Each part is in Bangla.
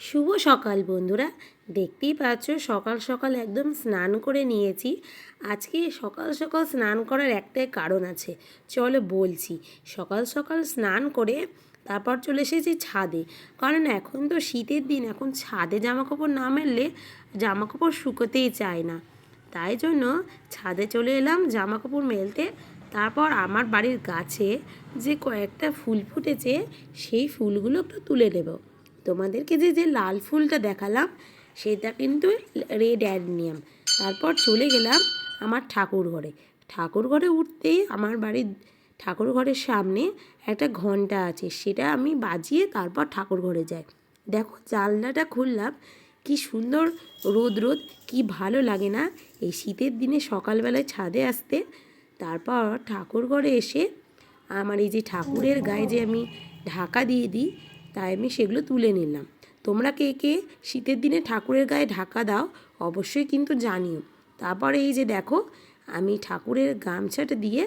শুভ সকাল বন্ধুরা। দেখতেই পাচ্ছ, সকাল সকাল একদম স্নান করে নিয়েছি। আজকে সকাল সকাল স্নান করার একটাই কারণ আছে, চলো বলছি। সকাল সকাল স্নান করে তারপর চলে এসেছি ছাদে। কারণ এখন তো শীতের দিন, এখন ছাদে জামা কাপড় না মেললে জামা কাপড় শুকোতেই চায় না। তাই জন্য ছাদে চলে এলাম জামা কাপড় মেলতে। তারপর আমার বাড়ির গাছে যে কয়েকটা ফুল ফুটেছে, সেই ফুলগুলো একটু তুলে নেব। তোমাদেরকে যে যে লাল ফুলটা দেখালাম, সেটা কিন্তু রেড অ্যাডনিয়াম তারপর চলে গেলাম আমার ঠাকুর ঘরে। ঠাকুর ঘরে উঠতেই আমার বাড়ির ঠাকুর ঘরের সামনে একটা ঘণ্টা আছে, সেটা আমি বাজিয়ে তারপর ঠাকুর ঘরে যাই। দেখো জানলাটা খুললাম, কি সুন্দর রোদ রোদ, কি ভালো লাগে না এই শীতের দিনে সকালবেলায় ছাদে আসতে। তারপর ঠাকুর ঘরে এসে আমার এই যে ঠাকুরের গায়ে যে আমি ঢাকা দিয়ে দিই তাই আমি সেগুলো তুলে নিলাম। তোমরা কে কে শীতের দিনে ঠাকুরের গায়ে ঢাকা দাও অবশ্যই কিন্তু জানিও। তারপরে এই যে দেখো, আমি ঠাকুরের গামছাটা দিয়ে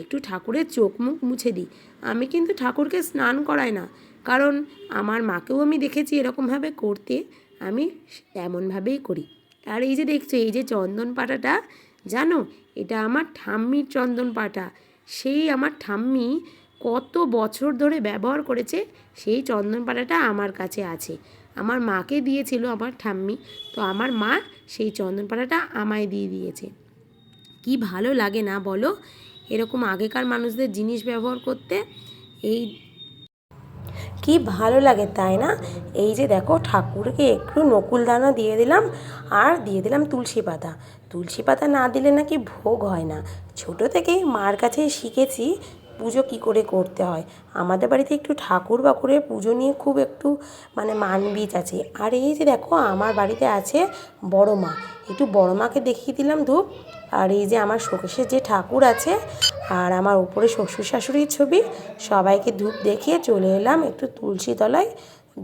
একটু ঠাকুরের চোখ মুখ মুছে দিই। আমি কিন্তু ঠাকুরকে স্নান করাই না, কারণ আমার মাকেও আমি দেখেছি এরকমভাবে করতে, আমি তেমনভাবেই করি। আর এই যে দেখছ, এই যে চন্দন পাটাটা, জানো? এটা আমার ঠাম্মির চন্দন পাটা। সেই আমার ঠাম্মি কত বছর ধরে ব্যবহার করেছে, সেই চন্দন পাটাটা আমার কাছে আছে। আমার মাকে দিয়েছিল আমার ঠাম্মি, তো আমার মা সেই চন্দন পাটাটা আমায় দিয়ে দিয়েছে। কি ভালো লাগে না বলো? এরকম আগেকার মানুষদের জিনিস ব্যবহার করতে, এই কি ভালো লাগে তাই না? এই যে দেখো, ঠাকুরকে একটু নকুল দানা দিয়ে দিলাম, আর দিয়ে দিলাম তুলসী পাতা। তুলসী পাতা না দিলে নাকি ভোগ হয় না। ছোট থেকেই মার কাছে শিখেছি পুজো কী করে করতে হয়? আমাদের বাড়িতে একটু ঠাকুর বাকুরের পুজো নিয়ে খুব একটু মানে মানবিজ আছে। আর এই যে দেখো, আমার বাড়িতে আছে বড় মা। একটু বড় মাকে দেখিয়ে দিলাম ধূপ। আর এই যে আমার শোকেশের যে ঠাকুর আছে, আর আমার উপরে শ্বশুর শাশুড়ির ছবি, সবাইকে ধূপ দেখিয়ে চলে এলাম একটু তুলসী তলায়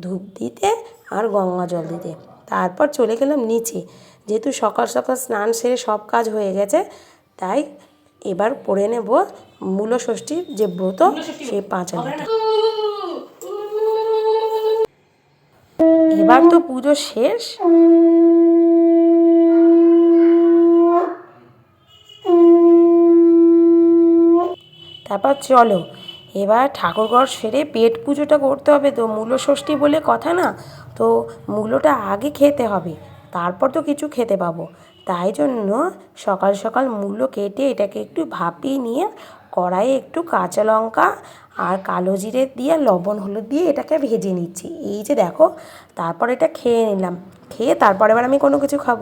ধূপ দিতে আর গঙ্গা জল দিতে। তারপর চলে গেলাম নিচে। যেহেতু সকাল সকাল স্নান সেরে সব কাজ হয়ে গেছে, তাই এবার পড়ে নেব মূল ষষ্ঠীর যে ব্রত সেই পাঁচ পাঁচালিটা এবার তো পুজো শেষ। তারপর চলো এবার ঠাকুরঘর সেরে পেট পুজোটা করতে হবে। তো মূল ষষ্ঠী বলে কথা না তো মূলোটা আগে খেতে হবে। তারপর তো কিছু খেতে পাবো। তাই জন্য সকাল সকাল মূলো কেটে এটাকে একটু ভাপিয়ে নিয়ে কড়াইয়ে একটু কাঁচা লঙ্কা আর কালো জিরে দিয়ে লবণ হলুদ দিয়ে এটাকে ভেজে নিচ্ছি। এই যে দেখো, তারপর এটা খেয়ে নিলাম। খেয়ে তারপর এবার আমি কোনো কিছু খাব।